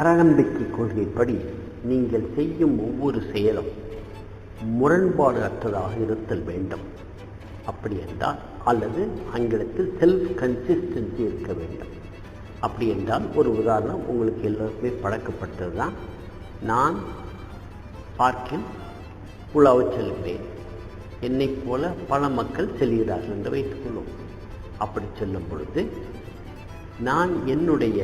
அறநம்பிக்கை கொள்கைப்படி நீங்கள் செய்யும் ஒவ்வொரு செயலும் முரண்பாடு அற்றதாக இருத்தல் வேண்டும். அப்படி என்றால் அல்லது ஆங்கிலத்தில் செல்ஃப் கன்சிஸ்டன்சி இருக்க வேண்டும். அப்படி என்றால் ஒரு உதாரணம் உங்களுக்கு எல்லோருக்குமே பழக்கப்பட்டது தான். நான் பார்க்கில் உலாவச் செல்கிறேன். என்னைப் போல பல மக்கள் செல்கிறார்கள் என்று வைத்துக்கொள்வோம். அப்படி செல்லும் பொழுது நான் என்னுடைய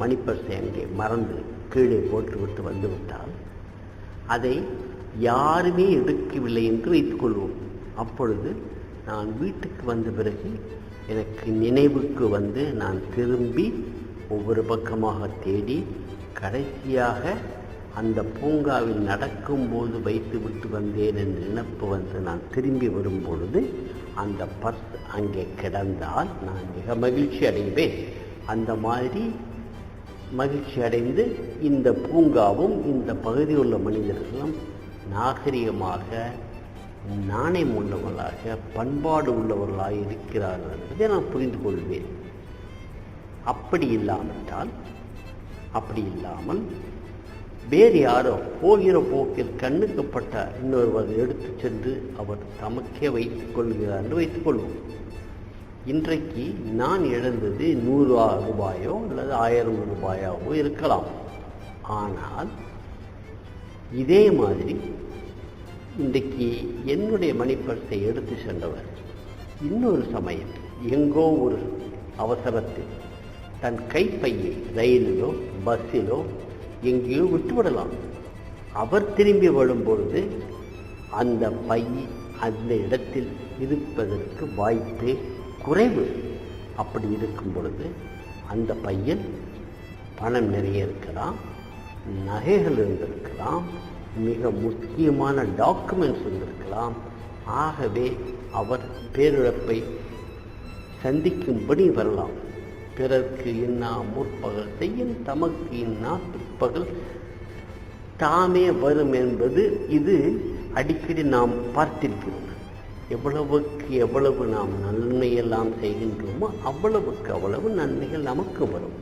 மணிப்பர்ஸை அங்கே மறந்து கீழே போட்டுவிட்டு வந்துவிட்டால் அதை யாருமே எடுக்கவில்லை என்று வைத்துக்கொள்வோம். அப்பொழுது நான் வீட்டுக்கு வந்த பிறகு எனக்கு நினைவுக்கு வந்து நான் திரும்பி ஒவ்வொரு பக்கமாக தேடி கடைசியாக அந்த பூங்காவில் நடக்கும்போது வைத்து விட்டு வந்தேன் என்ற நினப்பு வந்து நான் திரும்பி வரும்பொழுது அந்த பர்ஸ் அங்கே கிடந்தால் நான் மிக மகிழ்ச்சி அடைவேன். அந்த மாதிரி மகிழ்ச்சி அடைந்து இந்த பூங்காவும் இந்த பகுதியில் உள்ள மனிதர்களும் நாகரிகமாக நாணயம் உள்ளவர்களாக பண்பாடு உள்ளவர்களாக இருக்கிறார்கள் என்பதை நான் புரிந்து கொள்வேன். அப்படி இல்லாவிட்டால் அப்படி இல்லாமல் வேறு யாரோ போகிற போக்கில் கண்ணுக்குப்பட்ட இன்னொருவர் எடுத்து சென்று அவர் தமக்கே வைத்துக் கொள்கிறார் என்று வைத்துக்கொள்வோம் இன்றைக்கு நான் இழந்தது நூறு ரூபாயோ அல்லது ஆயிரம் ரூபாயாவோ இருக்கலாம். ஆனால் இதே மாதிரி இன்றைக்கு என்னுடைய மணிப்பர்ஸை எடுத்து சென்றவர் இன்னொரு சமயம் எங்கோ ஒரு அவசரத்தில் தன் கைப்பையை ரயிலிலோ பஸ்ஸிலோ எங்கேயோ விட்டுவிடலாம். அவர் திரும்பி வரும்பொழுது அந்த பை அந்த இடத்தில் இருப்பதற்கு வாய்ப்பே குறைவு. அப்படி இருக்கும் பொழுது அந்த பையன் பணம் நிறைய இருக்கலாம் நகைகள் இருந்திருக்கலாம் மிக முக்கியமான டாக்குமெண்ட்ஸ் இருந்திருக்கலாம். ஆகவே அவர் பேரிழப்பை சந்திக்கும்படி வரலாம். பிறர்க்கு இன்னா முற்பகல் செய்யும் தமக்கு இன்னா பிற்பகல் தாமே வரும் என்பது இது அடிக்கடி நாம் பார்த்திருக்கிறோம். எவ்வளவுக்கு எவ்வளவு நாம் நன்மையெல்லாம் செய்கின்றோமோ அவ்வளவுக்கு அவ்வளவு நன்மைகள் நமக்கு வரும்.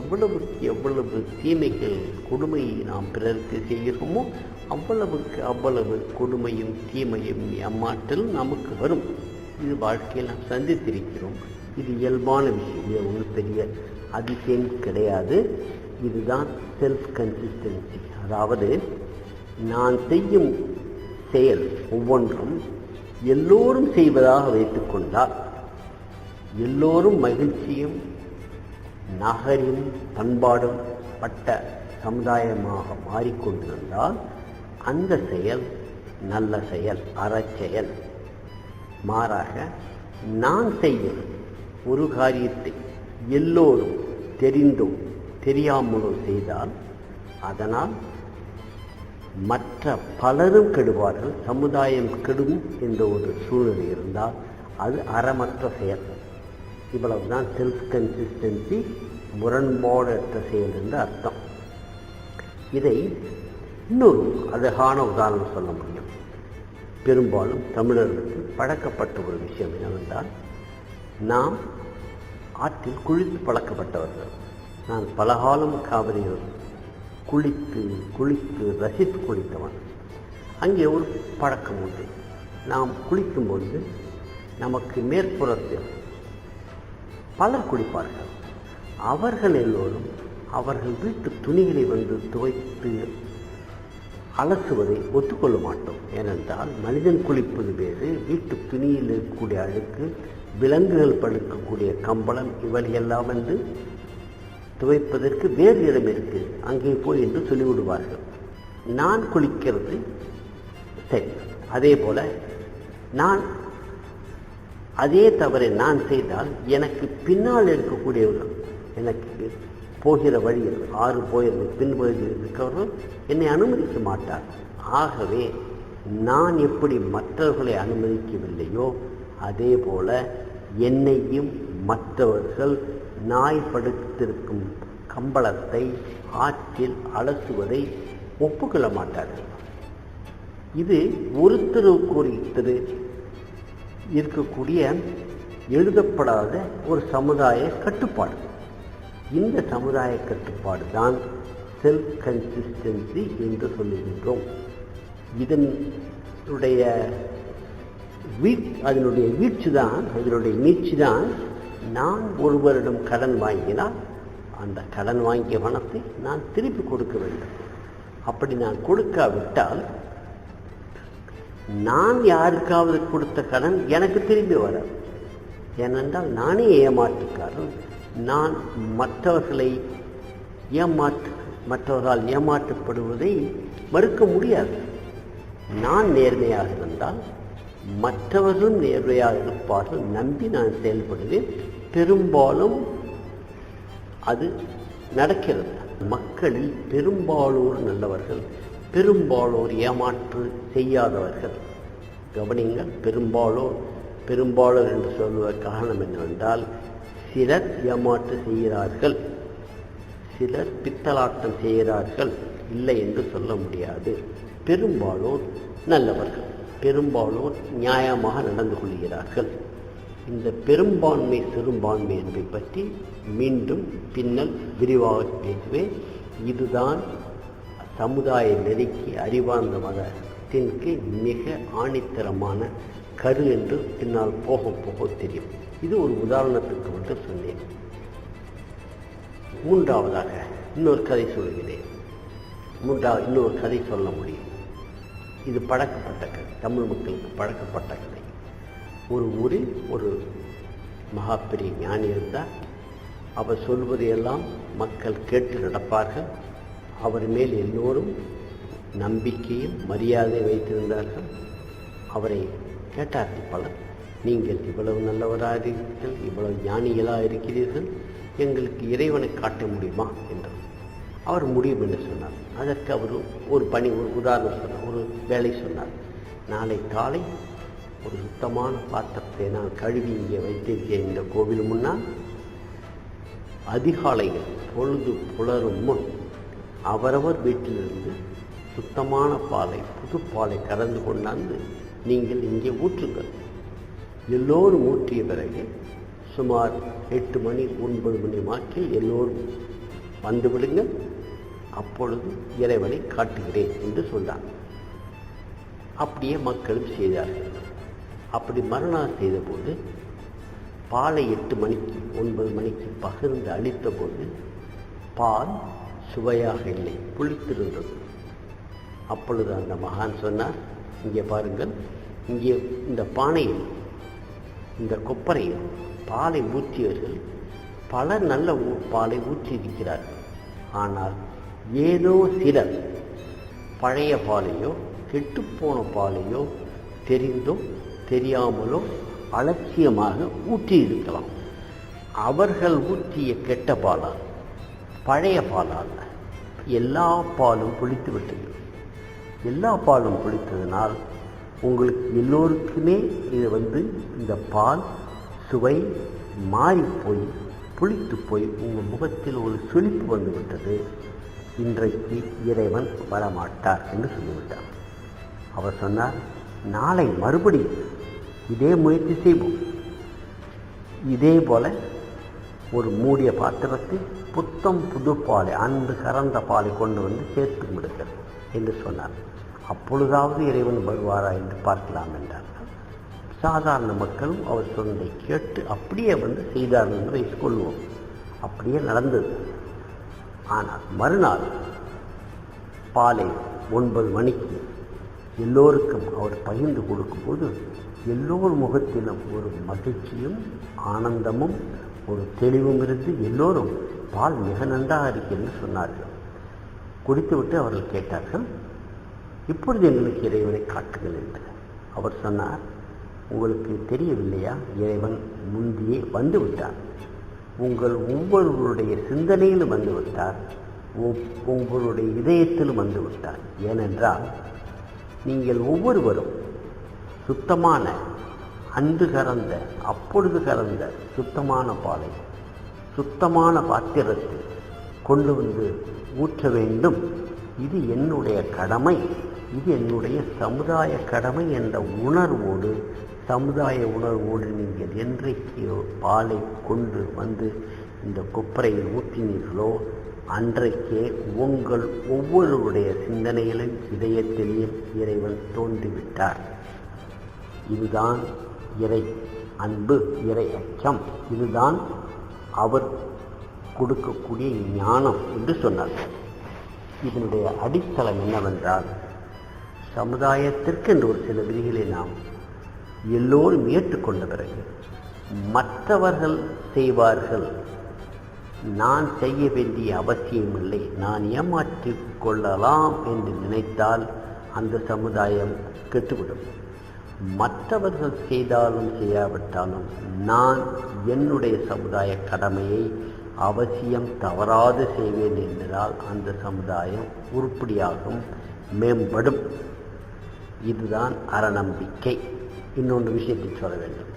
எவ்வளவுக்கு எவ்வளவு தீமைகள் கொடுமையை நாம் பிறருக்கு செய்கிறோமோ அவ்வளவுக்கு அவ்வளவு கொடுமையும் தீமையும் ஏமாற்றலும் நமக்கு வரும். இது வாழ்க்கையில் நாம் சந்தித்திருக்கிறோம். இது இயல்பான விஷயம் இது ஒரு பெரிய அதிசயம் கிடையாது. இதுதான் செல்ஃப் கன்சிஸ்டன்சி அதாவது நான் செய்யும் செயல் ஒவ்வொன்றும் எல்லோரும் செய்வதாக வைத்துக்கொண்டால் எல்லோரும் மகிழ்ச்சியும் நகரின் பண்பாடும் பட்ட சமுதாயமாக மாறிக்கொண்டிருந்தால் அந்த செயல் நல்ல செயல் அறச்செயல். மாறாக நான் செய்யும் ஒரு காரியத்தை எல்லோரும் தெரிந்தும் தெரியாமலோ செய்தால் அதனால் மற்ற பலரும் கெடுவார்கள் சமுதாயம் கெடும் என்ற ஒரு சூழ்நிலை இருந்தால் அது அறமற்ற செயல். இவ்வளவு தான் செல்ஃப் கன்சிஸ்டன்சி முரண்பாடற்ற செயல் என்று அர்த்தம். இதை இன்னொரு அழகான உதாரணம் சொல்ல முடியும். பெரும்பாலும் தமிழர்களுக்கு பழக்கப்பட்ட ஒரு விஷயம் என்னவென்றால் நாம் ஆற்றில் குளித்து பழக்கப்பட்டவர்கள். நான் பலகாலம் காவிரியில் குளித்து குளித்து ரசித்து குளித்தவன். அங்கே ஒரு பழக்கம் உண்டு. நாம் குளிக்கும்போது நமக்கு மேற்புறத்தில் பலர் குளிப்பார்கள். அவர்கள் எல்லோரும் அவர்கள் வீட்டு துணிகளை வந்து துவைத்து அலசுவதை ஒத்துக்கொள்ள மாட்டோம். ஏனென்றால் மனிதன் குளிப்பது வேறு வீட்டு துணியில் இருக்கக்கூடிய அழுக்கு விலங்குகள் படுக்கக்கூடிய கம்பளம் இவையெல்லாம் வந்து துவைப்பதற்கு வேறு இடம் இருக்கு. அங்கே போய் என்று சொல்லிவிடுவார்கள். நான் குளிக்கிறது சரி அதே போல நான் அதே தவறை நான் செய்தால் எனக்கு பின்னால் இருக்கக்கூடியவர்கள் எனக்கு போகிற வழியில் ஆறு போயிருந்து பின்பகுதியில் இருக்கிறவர்கள் என்னை அனுமதிக்க மாட்டார். ஆகவே நான் எப்படி மற்றவர்களை அனுமதிக்கவில்லையோ அதே போல என்னையும் மற்றவர்கள் நாய் படுத்திருக்கும் கம்பளத்தை ஆற்றில் அலசுவதை ஒப்புக்கொள்ள மாட்டார்கள் இது ஒருத்தருக்கு ஒருத்தர் இருக்கக்கூடிய எழுதப்படாத ஒரு சமுதாய கட்டுப்பாடு. இந்த சமுதாய கட்டுப்பாடு தான் செல்ஃப் கன்சிஸ்டன்சி என்று சொல்லுகின்றோம். இதனுடைய வீட் அதனுடைய வீழ்ச்சி தான் அதனுடைய நீட்சி தான் நான் ஒருவரிடம் கடன் வாங்கினால் அந்த கடன் வாங்கிய பணத்தை நான் திருப்பி கொடுக்க வேண்டும். அப்படி நான் கொடுக்காவிட்டால் நான் யாருக்காவது கொடுத்த கடன் எனக்கு திரும்பி வராது. ஏனென்றால் நானே ஏமாற்றுக்காரன். நான் மற்றவர்களை ஏமாற்று மற்றவர்களால் ஏமாற்றப்படுவதை மறுக்க முடியாது. நான் நேர்மையாக இருந்தால் மற்றவர்களும் நேர்மையாக இருப்பார்கள். நம்பி நான் செயல்படுவேன். பெரும்பாலும் அது நடக்கிறது. மக்களில் பெரும்பாலோர் நல்லவர்கள் பெரும்பாலோர் ஏமாற்று செய்யாதவர்கள். கவனிங்கள் பெரும்பாலோர் பெரும்பாலோர் என்று சொல்லுவ காரணம் என்னவென்றால் சிலர் ஏமாற்று செய்கிறார்கள் சிலர் பித்தலாட்டம் செய்கிறார்கள் இல்லை என்று சொல்ல முடியாது. பெரும்பாலோர் நல்லவர்கள் பெரும்பாலோர் நியாயமாக நடந்து கொள்கிறார்கள். இந்த பெரும்பான்மை சிறுபான்மை என்பதை பற்றி மீண்டும் பின்னல் விரிவாக பேசுவேன் இதுதான் சமுதாய நெருக்கி அறிவார்ந்த மதத்திற்கு மிக ஆணித்தரமான கரு என்று பின்னால் போக போக தெரியும். இது ஒரு உதாரணத்துக்கு மட்டும் சொன்னேன். மூன்றாவதாக இன்னொரு கதை சொல்கிறேன் மூன்றாவது இன்னொரு கதை சொல்ல முடியும். இது பழக்கப்பட்ட கதை. தமிழ் மக்களுக்கு பழக்கப்பட்ட கதை. ஒரு ஊரில் ஒரு மகா பெரிய ஞானி இருந்தார். அவர் சொல்வதையெல்லாம் மக்கள் கேட்டு நடப்பார்கள். அவர் மேல் எல்லோரும் நம்பிக்கையும் மரியாதை வைத்திருந்தார்கள். அவரை கேட்டார்கள் பலர் நீங்கள் இவ்வளவு நல்லவராக இருக்கிறீர்கள் இவ்வளவு ஞானிகளாக இருக்கிறீர்கள் எங்களுக்கு இறைவனை காட்ட முடியுமா? என்றார். அவர் முடியும் என்று சொன்னார். அதற்கு அவர் ஒரு பணி ஒரு உதாரணம் சொன்னார் ஒரு வேலை சொன்னார். நாளை காலை ஒரு சுத்தமான பாத்திரத்தை நான் கழுவி இங்கே வைத்திருக்கேன் இந்த கோவில் முன்னால். அதிகாலையில் பொழுது புலரும் முன் அவரவர் வீட்டிலிருந்து சுத்தமான பாலை புதுப்பாலை கறந்து கொண்டாந்து நீங்கள் இங்கே ஊற்றுங்கள். எல்லோரும் ஊற்றிய பிறகு சுமார் எட்டு மணி ஒன்பது மணி வாக்கில் எல்லோரும் வந்து விடுங்கள். அப்பொழுது இறைவனை காட்டுகிறேன் என்று சொன்னார். அப்படியே மக்களும் செய்தார்கள். அப்படி மரணா செய்தபோது பாலை எட்டு மணிக்கு ஒன்பது மணிக்கு பகிர்ந்து அளித்தபோது பால் சுவையாக இல்லை புளித்திருந்தது. அப்பொழுது அந்த மகான் சொன்னார் இங்கே பாருங்கள் இங்கே இந்த பானையில் இந்த கொப்பரையில் பாலை ஊற்றியவர்கள் பல நல்ல ஊ- பாலை ஊற்றியிருக்கிறார்கள். ஆனால் ஏதோ சிலர் பழைய பாலையோ கெட்டுப்போன பாலையோ தெரிந்தும் தெரியாமலோ அலட்சியமாக ஊற்றியிருக்கலாம் அவர்கள் ஊற்றிய கெட்ட பாலால் பழைய பாலால் எல்லா பாலும் புளித்து விட்டது எல்லா பாலும் புளித்ததினால் உங்களுக்கு எல்லோருக்குமே இது வந்து இந்த பால் சுவை மாறி போய் புளித்து போய் உங்கள் முகத்தில் ஒரு சுளிப்பு வந்து விட்டது இன்றைக்கு இறைவன் வரமாட்டார் என்று சொல்லிவிட்டார். அவர் சொன்னார் நாளை மறுபடியும் இதே முயற்சி செய்வோம். இதே போல ஒரு மூடிய பாத்திரத்தை புத்தம் புது பாலை அன்பு கறந்த பாலை கொண்டு வந்து சேர்த்து விடுங்கள் என்று சொன்னார். அப்பொழுதாவது இறைவன் வருவாரா என்று பார்க்கலாம் என்றார். சாதாரண மக்களும் அவர் சொன்னதை கேட்டு அப்படியே வந்து செய்தார்கள் என்று வைத்துக்கொள்வோம் அப்படியே நடந்தது. ஆனால் மறுநாள் பாலை ஒன்பது மணிக்கு எல்லோருக்கும் அவர் பகிர்ந்து கொடுக்கும்போது எல்லோர் முகத்திலும் ஒரு மகிழ்ச்சியும் ஆனந்தமும் ஒரு தெளிவும் இருந்து எல்லோரும் பால் மிக நன்றாக இருக்கிறது சொன்னார்கள். குடித்துவிட்டு அவர்கள் கேட்டார்கள் இப்பொழுது எங்களுக்கு இறைவனை காட்டுங்கள் என்று. அவர் சொன்னார் உங்களுக்கு தெரியவில்லையா? இறைவன் முந்தியே வந்து விட்டார் உங்கள் ஒவ்வொருவருடைய சிந்தனையிலும் வந்து விட்டார். உங்களுடைய இதயத்திலும் வந்து விட்டார். ஏனென்றால் நீங்கள் ஒவ்வொருவரும் சுத்தமான அன்று கறந்த அப்பொழுது கறந்த சுத்தமான பாலை சுத்தமான பாத்திரத்தில் கொண்டு வந்து ஊற்ற வேண்டும். இது என்னுடைய கடமை இது என்னுடைய சமுதாய கடமை என்ற உணர்வோடு சமுதாய உணர்வோடு நீங்கள் என்றைக்கு பாலை கொண்டு வந்து இந்த கொப்பரையில் ஊற்றினீர்களோ அன்றைக்கே உங்கள் ஒவ்வொருவருடைய சிந்தனையிலும் இதயத்திலேயும் இறைவன் தோன்றிவிட்டார். இதுதான் இறை அன்பு இறை அச்சம். இதுதான் அவர் கொடுக்கக்கூடிய ஞானம் என்று சொன்னார். இதனுடைய அடித்தளம் என்னவென்றால் சமுதாயத்திற்கு என்று ஒரு சில விதிகளை நாம் எல்லோரும் ஏற்றுக்கொண்ட பிறகு மற்றவர்கள் செய்வார்கள். நான் செய்ய வேண்டிய அவசியமில்லை நான் ஏமாற்றிக் கொள்ளலாம் என்று நினைத்தால் அந்த சமுதாயம் கெட்டுவிடும். மற்றவர்கள் செய்தாலும் செய்யாவிட்டாலும் நான் என்னுடைய சமுதாய கடமையை அவசியம் தவறாது செய்வேன் என்றால் அந்த சமுதாயம் உருப்படியாகும் மேம்படும். இதுதான் அறநம்பிக்கை. இன்னொன்று விஷயத்தை சொல்ல வேண்டும்.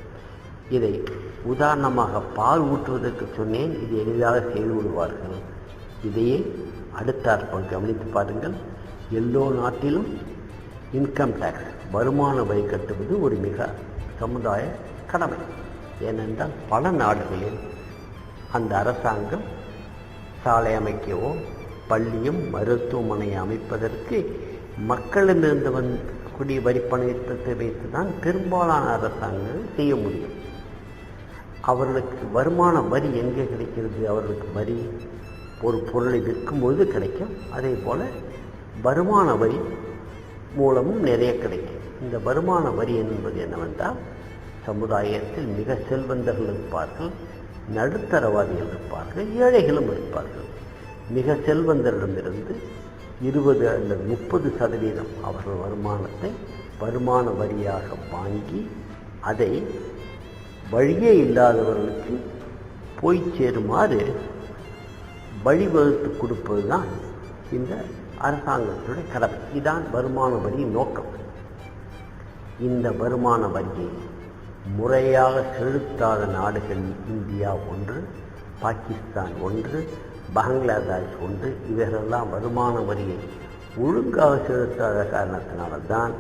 இதை உதாரணமாக பால் ஊற்றுவதற்கு சொன்னேன். இது எளிதாக செய்து விடுவார்கள். இதையே அடுத்தாற்ப கவனித்து பாருங்கள். எல்லோ நாட்டிலும் இன்கம் டேக்ஸ் வருமான வரி கட்டுவது ஒரு மிக சமுதாய கடமை. ஏனென்றால் பல நாடுகளில் அந்த அரசாங்கம் சாலை அமைக்கவோ பள்ளியும் மருத்துவமனை அமைப்பதற்கு மக்களிடமிருந்து வந் வரி வரிப்பணத்தை வைத்து தான் பெரும்பாலான அரசாங்கங்கள் செய்ய முடியும். அவர்களுக்கு வருமான வரி எங்கே கிடைக்கிறது? அவர்களுக்கு வரி ஒரு பொருளை விற்கும்போது கிடைக்கும். அதே போல் வருமான வரி மூலமும் நிறைய கிடைக்கும். இந்த வருமான வரி என்பது என்னவென்றால் சமுதாயத்தில் மிக செல்வந்தர்கள் இருப்பார்கள் நடுத்தரவாதிகள் இருப்பார்கள் ஏழைகளும் இருப்பார்கள். மிக செல்வந்தரிடமிருந்து இருபது அல்லது முப்பது சதவீதம் அவர்கள் வருமானத்தை வருமான வரியாக வாங்கி அதை வழியே இல்லாதவர்களுக்கு போய் சேருமாறு வழிவகுத்து கொடுப்பது தான் இந்த அரசாங்கத்துடைய கடமை. இதுதான் வருமான வரியின் நோக்கம். இந்த வருமான வரியை முறையாக செலுத்தாத நாடுகள் இந்தியா ஒன்று பாகிஸ்தான் ஒன்று பங்களாதேஷ் ஒன்று இவர்களெல்லாம் வருமான வரியை ஒழுங்காக செலுத்தாத காரணத்தினால்தான்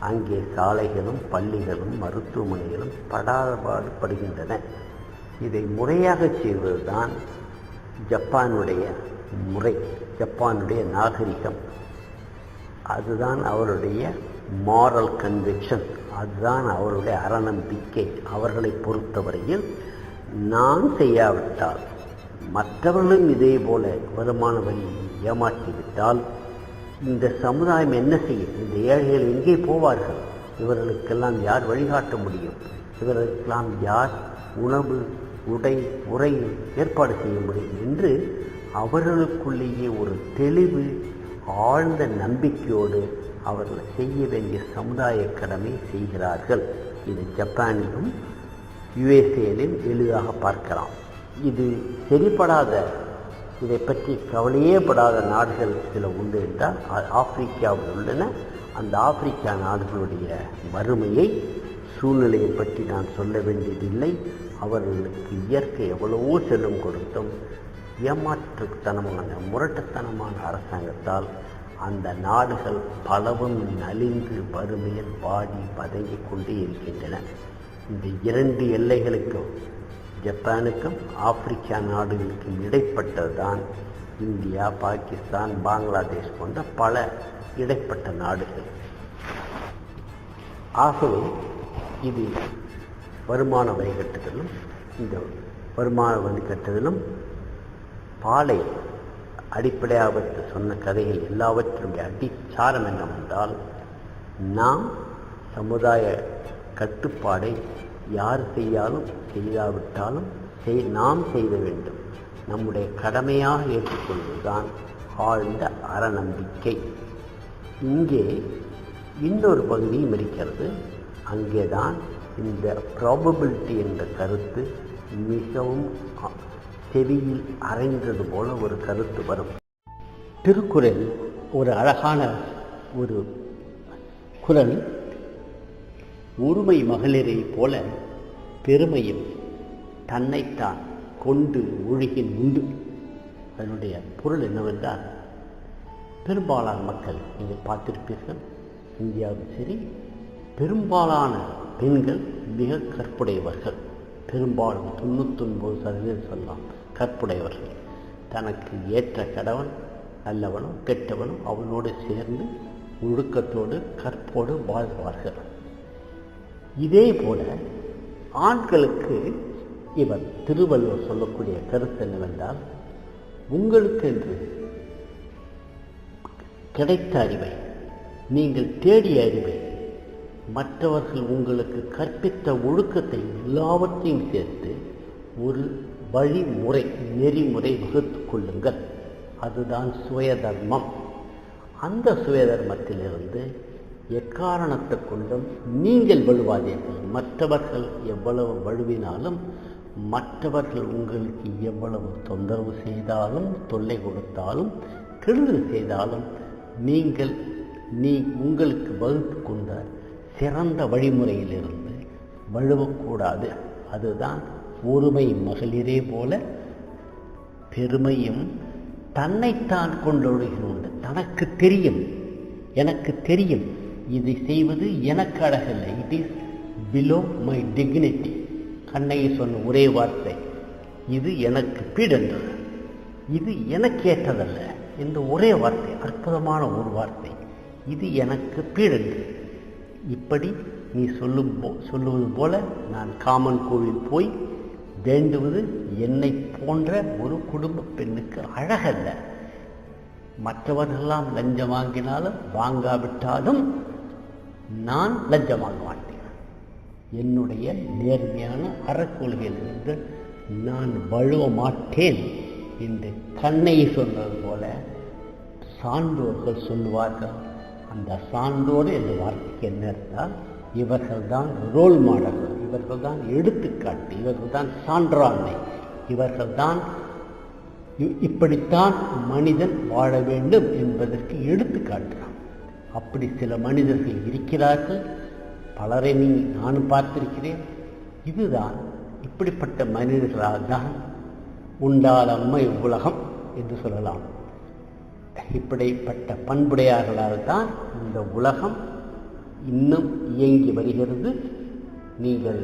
அங்கே சாலைகளும் பள்ளிகளும் மருத்துவமனைகளும் படாதபாடுபடுகின்றன இதை முறையாக செய்வதுதான் ஜப்பானுடைய முறை ஜப்பானுடைய நாகரிகம். அதுதான் அவருடைய மாரல் கன்விக்ஷன் அதுதான் அவருடைய அறநம்பிக்கை அவர்களை பொறுத்தவரையில் நான் செய்யாவிட்டால் மற்றவர்களும் இதே போல வருமான வரி ஏமாற்றிவிட்டால் இந்த சமுதாயம் என்ன செய்யும்? இந்த ஏழைகள் எங்கே போவார்கள்? இவர்களுக்கெல்லாம் யார் வழிகாட்ட முடியும்? இவர்களுக்கெல்லாம் யார் உணவு உடை உரை ஏற்பாடு செய்ய முடியும்? என்று அவர்களுக்குள்ளேயே ஒரு தெளிவு ஆழ்ந்த நம்பிக்கையோடு அவர்கள் செய்ய வேண்டிய சமுதாய கடமை செய்கிறார்கள். இது ஜப்பானிலும் யுஎஸ்ஏலையும் எளிதாக பார்க்கலாம். இது சரிப்படாத இதை பற்றி கவலையே படாத நாடுகள் சில உண்டு என்றால் ஆப்பிரிக்காவில் உள்ளன. அந்த ஆப்பிரிக்கா நாடுகளுடைய வறுமையை சூழ்நிலையை பற்றி நான் சொல்ல வேண்டியதில்லை. அவர்களுக்கு இயற்கை எவ்வளவோ செல்லும் கொடுத்தும் ஏமாற்றுத்தனமான முரட்டுத்தனமான அரசாங்கத்தால் அந்த நாடுகள் பலவும் நலிந்து வறுமையில் பாடி பதங்கிக் கொண்டே இருக்கின்றன. இந்த இரண்டு எல்லைகளுக்கும் ஜப்பானுக்கும் ஆப்பிரிக்கா நாடுகளுக்கும் இடைப்பட்டதுதான் இந்தியா பாகிஸ்தான் பங்களாதேஷ் போன்ற பல இடைப்பட்ட நாடுகள். ஆகவே இது வருமான வரி கட்டுதலும் இந்த வருமான வரி கட்டுதலும் பாலை அடிப்படையாக வைத்து சொன்ன கதையில் எல்லாவற்றினுடைய அடிச்சாரம் என்னவென்றால் நாம் சமுதாய கட்டுப்பாடை யார் செய்யாலும் செய்யாவிட்டாலும் செய் நாம் செய்த வேண்டும். நம்முடைய கடமையாக ஏற்றுக்கொள்வதுதான் ஆழ்ந்த அறநம்பிக்கை. இங்கே இன்னொரு பகுதியும் இருக்கிறது. அங்கேதான் இந்த ப்ராபபிலிட்டி என்ற கருத்து மிகவும் செடியில் அரைந்தது போல ஒரு கருத்து வரும். திருக்குறள் ஒரு அழகான ஒரு குரல் ஒருமை மகளிரை போல பெருமையும் தன்னைத்தான் கொண்டு ஒழுகின் உண்டு அதனுடைய பொருள் என்னவென்றால் பெரும்பாலான மக்கள் நீங்கள் பார்த்திருப்பீர்கள் இந்தியாவில் சரி பெரும்பாலான பெண்கள் மிக கற்புடையவர்கள். பெரும்பாலும் தொண்ணூத்தொன்பது சதவீதம் சொல்லலாம் கற்புடையவர்கள். தனக்கு ஏற்ற கடவன் நல்லவனும் கெட்டவனும் அவனோடு சேர்ந்து ஒழுக்கத்தோடு கற்போடு வாழ்வார்கள். இதே போல ஆண்களுக்கு இவர் திருவள்ளுவர் சொல்லக்கூடிய கருத்து என்னவென்றால் உங்களுக்கு என்று கிடைத்த அறிவை நீங்கள் தேடிய அறிவை மற்றவர்கள் உங்களுக்கு கற்பித்த ஒழுக்கத்தை எல்லாவற்றையும் சேர்த்து ஒரு வழிமுறை நெறிமுறை வகுத்து கொள்ளுங்கள். அதுதான் சுயதர்மம். அந்த சுயதர்மத்திலிருந்து எக்காரணத்தை கொண்டும் நீங்கள் வலுவாதீர்கள். மற்றவர்கள் எவ்வளவு வலுவினாலும் மற்றவர்கள் உங்களுக்கு எவ்வளவு தொந்தரவு செய்தாலும் தொல்லை கொடுத்தாலும் கெடுதல் செய்தாலும் நீங்கள் நீ உங்களுக்கு வகுத்து கொண்ட சிறந்த வழிமுறையிலிருந்து வழுவக்கூடாது. அதுதான் ஒருமை மகளிரே போல பெருமையும் தன்னைத்தான் கொண்டொழுகினுண்டு தனக்கு தெரியும் எனக்கு தெரியும். இதை செய்வது எனக்கு அழகில்லை. It is below my dignity கண்ணையை சொன்ன ஒரே வார்த்தை இது எனக்கு பீடென்றது இது எனக்கு ஏற்றதல்ல என்ற ஒரே வார்த்தை அற்புதமான ஒரு வார்த்தை. இது எனக்கு பீடென்று இப்படி நீ சொல்லும் போ சொல்லுவது போல நான் காமன் கோவில் போய் வேண்டுவது என்னை போன்ற ஒரு குடும்ப பெண்ணுக்கு அழகல்ல. மற்றவர்களெல்லாம் லஞ்சம் வாங்கினாலும் வாங்காவிட்டாலும் நான் லஞ்சம் வாங்க மாட்டேன். என்னுடைய நேர்மையான அறக்கொள்கையிலிருந்து நான் வழுவ மாட்டேன் என்று கண்ணை சொன்னது போல சான்றோர்கள் சொல்லுவார்கள். அந்த சான்றோடு என்ற வார்த்தைக்கு என்ன இருந்தால் இவர்கள் தான் ரோல் மாடல்கள் இவர்கள் தான் எடுத்துக்காட்டு இவர்கள் தான் சான்றாண்மை இவர்கள் தான் இப்படித்தான் மனிதன் வாழ வேண்டும் என்பதற்கு எடுத்துக்காட்டுறான். அப்படி சில மனிதர்கள் இருக்கிறார்கள். பலரை நீ நானும் பார்த்திருக்கிறேன். இதுதான் இப்படிப்பட்ட மனிதர்களால் தான் உண்டால் அம்மை உலகம் என்று சொல்லலாம். இப்படிப்பட்ட பண்புடையார்களால் தான் இந்த உலகம் இன்னும் இயங்கி வருகிறது. நீங்கள்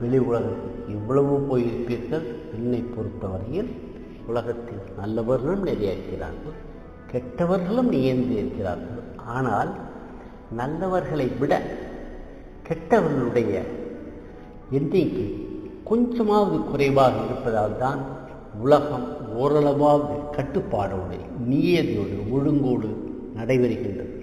வெளி உலகத்துக்கு இவ்வளவு போயிருப்பீர்கள்? என்னை பொறுத்தவரையில் உலகத்தில் நல்லவர்களும் நிறைய இருக்கிறார்கள் கெட்டவர்களும் நியர்ந்து இருக்கிறார்கள் ஆனால் நல்லவர்களை விட கெட்டவர்களுடைய எண்ணிக்கை கொஞ்சமாவது குறைவாக இருப்பதால் தான் உலகம் ஓரளவாக கட்டுப்பாடோடு நியதியோடு ஒழுங்கோடு நடைபெறுகின்றது.